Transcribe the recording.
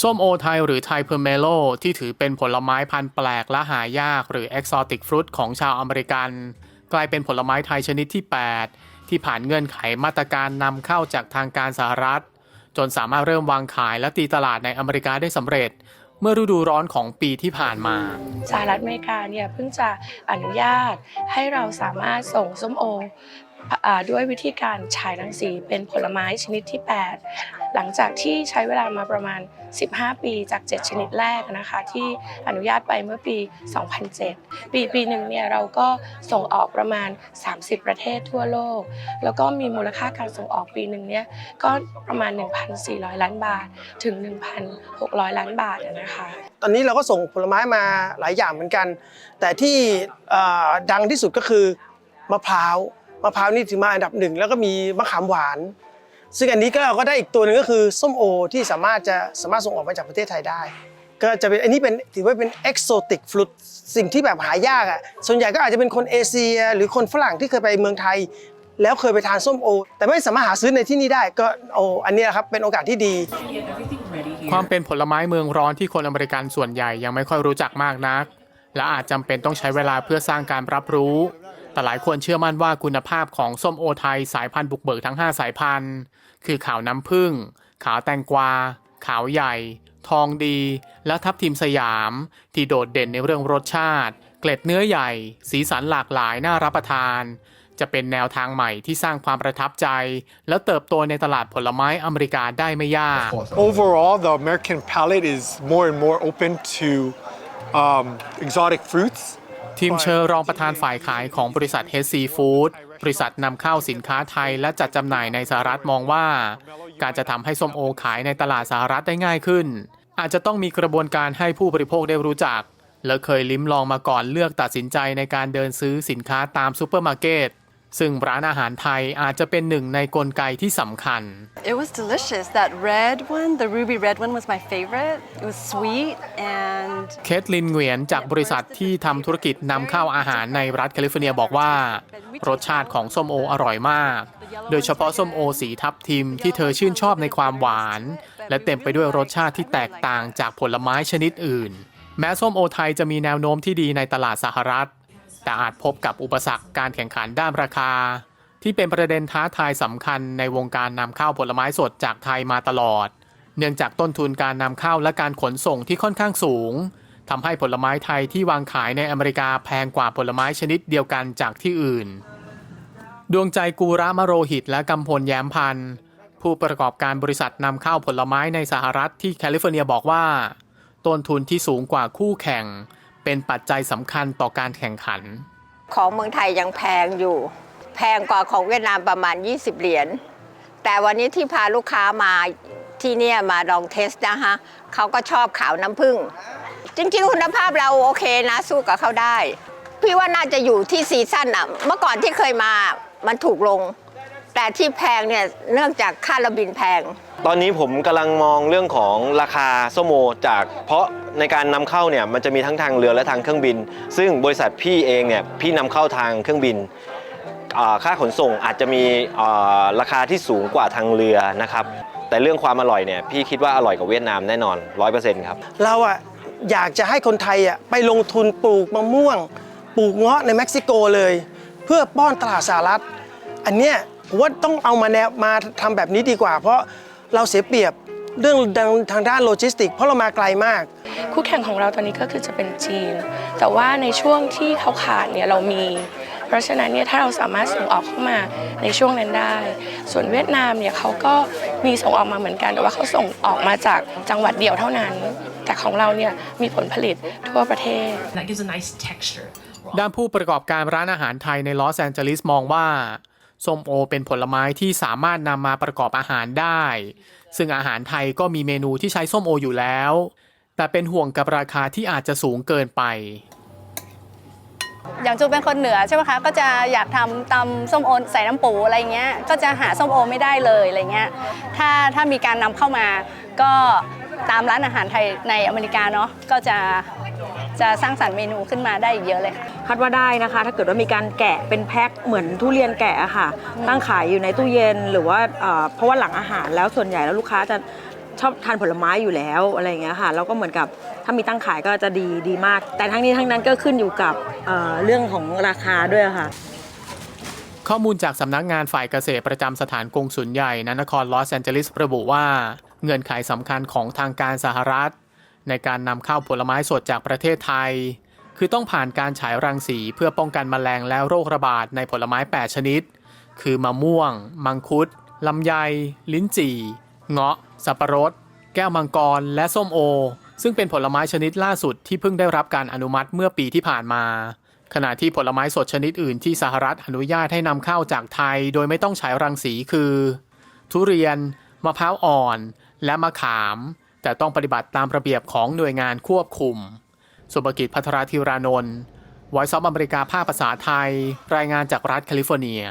ส้มโอไทยหรือไทยเพอร์เมโลที่ถือเป็นผลไม้พันธุ์แปลกและหายากหรือ Exotic Fruit ของชาวอเมริกัน กลายเป็นผลไม้ไทยชนิดที่ 8 ที่ผ่านเงื่อนไขมาตรการนำเข้าจากทางการสหรัฐ จนสามารถเริ่มวางขายและตีตลาดในอเมริกาได้สำเร็จ เมื่อฤดูร้อนของปีที่ผ่านมา สหรัฐอเมริกาเนี่ยเพิ่งจะอนุญาตให้เราสามารถส่งส้มโออ่าด้วยวิธีการฉายรังสีเป็นผลไม้ชนิดที่ 8 หลังจากที่ใช้เวลามาประมาณ 15 ปีจาก 7 ชนิดแรกนะคะ ที่อนุญาตไปเมื่อปี 2007 ปีปีหนึ่งเนี่ยเราก็ส่งออกประมาณ 30 ประเทศทั่วโลก แล้วก็มีมูลค่าการส่งออกปีหนึ่งเนี่ยก็ประมาณ 1,400 ล้านบาทถึง 1,600 ล้านบาทนะคะตอนนี้เราก็ส่งผลไม้มาหลายอย่างเหมือนกัน แต่ที่ดังที่สุดก็คือมะพร้าวมะพร้าวนี่ถือมาอันดับหนึ่งแล้วก็มีมะขามหวาน ซึ่งอันนี้ก็เราก็ได้อีกตัวหนึ่งก็คือส้มโอที่สามารถจะสามารถส่งออกมาจากประเทศไทยได้ ก็จะเป็นอันนี้เป็นถือว่าเป็น exotic fruit สิ่งที่แบบหายากอะส่วนใหญ่ก็อาจจะเป็นคนเอเชีย หรือคนฝรั่งที่เคยไปเมืองไทย แล้วเคยไปทานส้มโอ แต่ไม่สามารถหาซื้อในที่นี่ได้ก็โออันนี้ครับเป็นโอกาสที่ดี ความเป็นผลไม้เมืองร้อนที่คนอเมริกันส่วนใหญ่ยังไม่ค่อยรู้จักมากนัก และอาจจำเป็นต้องใช้เวลาเพื่อสร้างการรับรู้ แต่หลายคนเชื่อมั่นว่าคุณภาพของส้มโอไทยสายพันธุ์บุกเบิกทั้ง 5 สายพันธุ์ คือขาวน้ำผึ้ง ขาวแตงกวา ขาวใหญ่ ทองดี และทับทิมสยาม ที่โดดเด่นในเรื่องรสชาติ เกล็ดเนื้อใหญ่ สีสันหลากหลายน่ารับประทาน จะเป็นแนวทางใหม่ที่สร้างความประทับใจ และเติบโตในตลาดผลไม้อเมริกาได้ไม่ยาก overall the American palate is more and more open to um, exotic fruits. ทีมเชอร์รองประธานฝ่ายขายของบริษัท HC Food บริษัทนำเข้าสินค้าไทยและจัดจำหน่ายในสหรัฐมองว่า การจะทำให้ส้มโอขายในตลาดสหรัฐได้ง่ายขึ้น อาจจะต้องมีกระบวนการให้ผู้บริโภคได้รู้จัก และเคยลิ้มลองมาก่อนเลือกตัดสินใจในการเดินซื้อสินค้าตามซูเปอร์มาร์เก็ต ซึ่งร้านอาหารไทยอาจจะเป็นหนึ่งในกลไกที่สำคัญ It was delicious. That red one, the ruby red one, was my favorite. It was sweet and เคทลินเหวียนจากบริษัทที่ทำธุรกิจนำเข้าอาหารในรัฐแคลิฟอร์เนียบอกว่า รสชาติของส้มโออร่อยมาก โดยเฉพาะส้มโอสีทับทิมที่เธอชื่นชอบในความหวาน และเต็มไปด้วยรสชาติที่แตกต่างจากผลไม้ชนิดอื่น แม้ส้มโอไทยจะมีแนวโน้มที่ดีในตลาดสหรัฐ แต่อาจพบกับอุปสรรคการแข่งขันด้านราคา ที่เป็นประเด็นท้าทายสำคัญในวงการนำเข้าผลไม้สดจากไทยมาตลอด เนื่องจากต้นทุนการนำเข้าและการขนส่งที่ค่อนข้างสูงทำให้ผลไม้ไทยที่วางขายในอเมริกาแพงกว่าผลไม้ชนิดเดียวกันจากที่อื่น ดวงใจกูระมโรหิตและกำพลแย้มพันธ์ผู้ประกอบการบริษัทนำเข้าผลไม้ในสหรัฐที่แคลิฟอร์เนียบอกว่า ต้นทุนที่สูงกว่าคู่แข่ง เป็นปัจจัยสำคัญต่อการแข่งขัน ของเมืองไทยยังแพงอยู่ แพงกว่าของเวียดนามประมาณ 20 เหรียญแต่วันนี้ที่พาลูกค้ามาที่เนี่ยมาลองเทสนะฮะเขาก็ชอบขาวน้ำผึ้งจริงๆ คุณภาพเราโอเคนะ สู้กับเขาได้ พี่ว่าน่าจะอยู่ที่ซีซั่นอะเมื่อก่อนที่เคยมามันถูกลง แต่ที่แพงเนี่ยเนื่องจากค่าระบินแพง ตอนนี้ผมกำลังมองเรื่องของราคาส้มโอจาก เพราะในการนำเข้าเนี่ยมันจะมีทั้งทางเรือและทางเครื่องบิน ซึ่งบริษัทพี่เองเนี่ยพี่นำเข้าทางเครื่องบินอ่าค่าขนส่งอาจจะมีอ่าราคาที่สูงกว่าทางเรือนะครับ แต่เรื่องความอร่อยเนี่ยพี่คิดว่าอร่อยกว่าเวียดนามแน่นอน 100%ครับ เราอะอยากจะให้คนไทยอะไปลงทุนปลูกมะม่วง ปลูกเงาะในเม็กซิโกเลย เพื่อป้อนตลาดสหรัฐ อันเนี้ย ผมว่าต้องเอามาแนวมาทำแบบนี้ดีกว่า เพราะเราเสียเปรียบเรื่องทางด้านโลจิสติก เพราะเรามาไกลมาก คู่แข่งของเราตอนนี้ก็คือจะเป็นจีน แต่ว่าในช่วงที่เขาขาดเนี่ยเรามี เพราะฉะนั้นเนี่ยถ้าเราสามารถส่งออกเข้ามาในช่วงนั้นได้ ส่วนเวียดนามเนี่ยเขาก็มีส่งออกมาเหมือนกัน แต่ว่าเขาส่งออกมาจากจังหวัดเดียวเท่านั้น แต่ของเราเนี่ยมีผลผลิตทั่วประเทศ That gives a nice texture. ด้านผู้ประกอบการร้านอาหารไทยในลอสแอนเจลิสมองว่า ส้มโอเป็นผลไม้ที่สามารถนำมาประกอบอาหารได้ ซึ่งอาหารไทยก็มีเมนูที่ใช้ส้มโออยู่แล้ว แต่เป็นห่วงกับราคาที่อาจจะสูงเกินไป อย่างจูเป็นคนเหนือใช่ไหมคะ ก็จะอยากทำตำส้มโอใส่น้ำปูอะไรเงี้ย ก็จะหาส้มโอไม่ได้เลยอะไรเงี้ย ถ้าถ้ามีการนำเข้ามาก็ตามร้านอาหารไทยในอเมริกาเนาะ ก็จะ จะสร้างสรรค์เมนูขึ้นมาได้อีกเยอะเลยค่ะ คาดว่าได้นะคะ ถ้าเกิดว่ามีการแกะเป็นแพ็คเหมือนทุเรียนแกะอะค่ะ ตั้งขายอยู่ในตู้เย็นหรือว่าเอ่อเพราะว่าหลังอาหารแล้วส่วนใหญ่แล้วลูกค้าจะชอบทานผลไม้อยู่แล้วอะไรอย่างเงี้ยค่ะแล้วก็เหมือนกับถ้ามีตั้งขายก็จะดีดีมาก แต่ทั้งนี้ทั้งนั้นก็ขึ้นอยู่กับเอ่อเรื่องของราคาด้วยค่ะ ข้อมูลจากสำนักงานฝ่ายเกษตรประจำสถานกงสุลใหญ่ณนครลอสแอนเจลิสระบุว่า เงื่อนไขสำคัญของทางการสหรัฐ ในการนำข้าวผลไม้สดจากประเทศไทย คือต้องผ่านการฉายรังสีเพื่อป้องกันแมลงและโรคระบาดในผลไม้ 8 ชนิด คือมะม่วง มังคุดลำไย ลิ้นจี่ เงาะ สับปะรด แก้วมังกร และส้มโอ ซึ่งเป็นผลไม้ชนิดล่าสุดที่เพิ่งได้รับการอนุมัติเมื่อปีที่ผ่านมา ขณะที่ผลไม้สดชนิดอื่นที่สหรัฐอนุญาตให้นำเข้าจากไทย โดยไม่ต้องฉายรังสีคือ ทุเรียน มะพร้าวอ่อน และมะขาม แต่ต้องปฏิบัติตามระเบียบของหน่วยงานควบคุม สุภกิจพัทราธิรานนท์ไวซ์ซอฟอเมริกาภาคภาษาไทย รายงานจากรัฐแคลิฟอร์เนีย